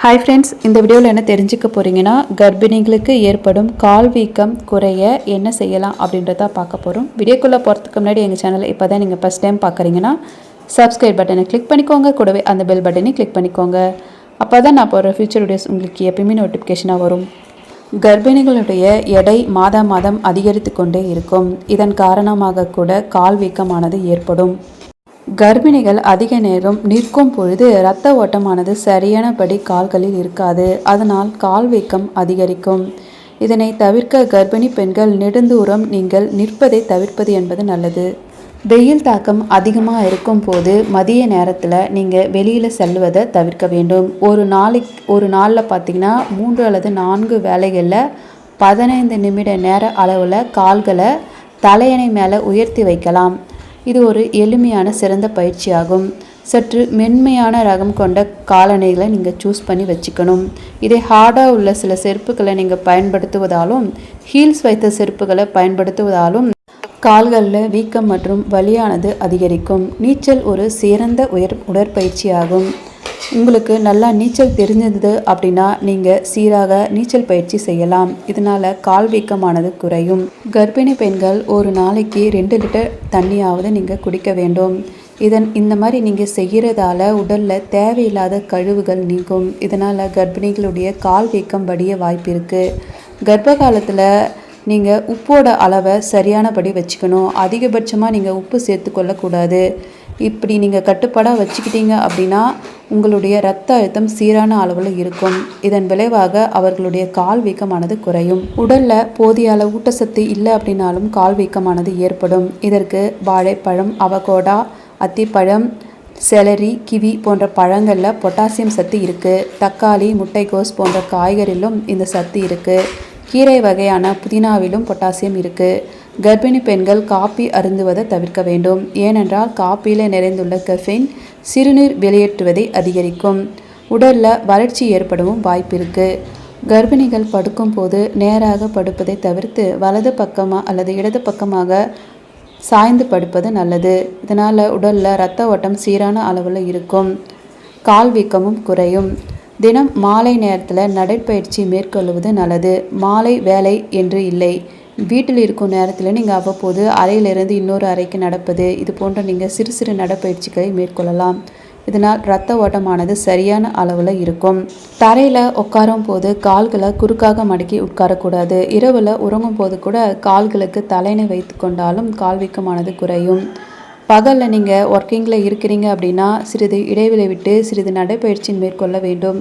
Hi friends இந்த வீடியோவில் என்ன தெரிஞ்சுக்க போகிறீங்கன்னா கர்ப்பிணிகளுக்கு ஏற்படும் கால் வீக்கம் குறைய என்ன செய்யலாம் அப்படின்றத பார்க்க போகிறோம் வீடியோக்குள்ளே போகிறதுக்கு முன்னாடி எங்கள் சேனலை இப்போ தான் நீங்கள் ஃபஸ்ட் டைம் பார்க்குறீங்கன்னா சப்ஸ்கிரைப் பட்டனை கிளிக் பண்ணிக்கோங்க. கூடவே அந்த பெல் பட்டனையும் கிளிக் பண்ணிக்கோங்க. அப்போ தான் நான் போகிற ஃபியூச்சர் வீடியோஸ் உங்களுக்கு எப்பயுமே நோட்டிஃபிகேஷனாக வரும். கர்ப்பிணிகளுடைய எடை மாதம் மாதம் அதிகரித்து கொண்டே இருக்கும். இதன் காரணமாக கூட கால் வீக்கமானது ஏற்படும். கர்ப்பிணிகள் அதிக நேரம் நிற்கும் பொழுது இரத்த ஓட்டமானது சரியானபடி கால்களில் இருக்காது. அதனால் கால் வீக்கம் அதிகரிக்கும். இதனை தவிர்க்க கர்ப்பிணி பெண்கள் நெடுந்தூரம் நீங்கள் நிற்பதை தவிர்ப்பது என்பது நல்லது. வெயில் தாக்கம் அதிகமாக இருக்கும் போது மதிய நேரத்தில் நீங்கள் வெளியில் செல்வதை தவிர்க்க வேண்டும். ஒரு நாளைக்கு ஒரு நாளில் பார்த்தீங்கன்னா மூன்று அல்லது நான்கு வேலைகளில் பதினைந்து நிமிட நேர அளவில் கால்களை தலையணை மேலே உயர்த்தி வைக்கலாம். இது ஒரு எளிமையான சிறந்த பயிற்சியாகும். சற்று மென்மையான ரகம் கொண்ட காலணிகளை நீங்கள் சூஸ் பண்ணி வச்சுக்கணும். இதே ஹார்டாக உள்ள சில செருப்புகளை நீங்கள் பயன்படுத்துவதாலும் ஹீல்ஸ் வைத்த செருப்புகளை பயன்படுத்துவதாலும் கால்களில் வீக்கம் மற்றும் வலியானது அதிகரிக்கும். நீச்சல் ஒரு சிறந்த உயர் உடற்பயிற்சியாகும். உங்களுக்கு நல்லா நீச்சல் தெரிஞ்சது அப்படின்னா நீங்கள் சீராக நீச்சல் பயிற்சி செய்யலாம். இதனால் கால் வீக்கமானது குறையும். கர்ப்பிணி பெண்கள் ஒரு நாளைக்கு ரெண்டு லிட்டர் தண்ணியாவது நீங்கள் குடிக்க வேண்டும். இதன் இந்த மாதிரி நீங்கள் செய்கிறதால உடலில் தேவையில்லாத கழிவுகள் நீங்கும். இதனால் கர்ப்பிணிகளுடைய கால் வீக்கம் வடிய வாய்ப்பு இருக்குது கர்ப்ப காலத்தில் நீங்கள் உப்போட அளவை சரியானபடி வச்சுக்கணும். அதிகபட்சமாக நீங்கள் உப்பு சேர்த்துக்கொள்ளக்கூடாது. இப்படி நீங்கள் கட்டுப்பாடாக வச்சுக்கிட்டீங்க அப்படின்னா உங்களுடைய ரத்த அழுத்தம் சீரான அளவில் இருக்கும். இதன் விளைவாக அவர்களுடைய கால் வீக்கமானது குறையும். உடலில் போதிய அளவு ஊட்டச்சத்து இல்லை அப்படின்னாலும் கால் வீக்கமானது ஏற்படும். இதற்கு வாழைப்பழம் அவகோடா அத்திப்பழம் செலரி கிவி போன்ற பழங்களில் பொட்டாசியம் சத்து இருக்குது தக்காளி முட்டைக்கோஸ் போன்ற காய்கறிலும் இந்த சத்து இருக்குது கீரை வகையான புதினாவிலும் பொட்டாசியம் இருக்குது கர்ப்பிணி பெண்கள் காப்பி அருந்துவதை தவிர்க்க வேண்டும். ஏனென்றால் காப்பியில் நிறைந்துள்ள கஃபின் சிறுநீர் வெளியேற்றுவதை அதிகரிக்கும். உடலில் வறட்சி ஏற்படவும் வாய்ப்பு இருக்குது கர்ப்பிணிகள் படுக்கும்போது நேராக படுப்பதை தவிர்த்து வலது பக்கமாக அல்லது இடது பக்கமாக சாய்ந்து படுப்பது நல்லது. இதனால் உடலில் இரத்த ஓட்டம் சீரான அளவில் இருக்கும். கால் வீக்கமும் குறையும். தினம் மாலை நேரத்தில் நடைப்பயிற்சி மேற்கொள்வது நல்லது. மாலை வேலை என்று இல்லை. வீட்டில் இருக்கும் நேரத்தில் நீங்கள் அவ்வப்போது அறையிலிருந்து இன்னொரு அறைக்கு நடப்பது இது போன்ற நீங்கள் சிறு சிறு நடப்பயிற்சிகளை மேற்கொள்ளலாம். இதனால் இரத்த ஓட்டமானது சரியான அளவில் இருக்கும். தரையில் உட்காரும் போது கால்களை குறுக்காக மடக்கி உட்காரக்கூடாது. இரவில் உறங்கும் போது கூட கால்களுக்கு தலைனை வைத்து கொண்டாலும் கால் வீக்கமானது குறையும். பகலில் நீங்கள் ஒர்க்கிங்கில் இருக்கிறீங்க அப்படின்னா சிறிது இடைவெளி விட்டு சிறிது நடைப்பயிற்சி மேற்கொள்ள வேண்டும்.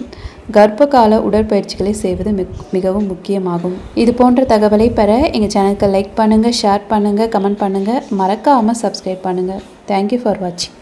கர்ப்ப கால உடற்பயிற்சிகளை செய்வது மிகவும் முக்கியமாகும். இது போன்ற தகவலை பெற எங்கள் சேனலுக்கு லைக் பண்ணுங்கள் ஷேர் பண்ணுங்கள் கமெண்ட் பண்ணுங்கள் மறக்காமல் சப்ஸ்கிரைப் பண்ணுங்கள் தேங்க்யூ ஃபார் வாட்சிங்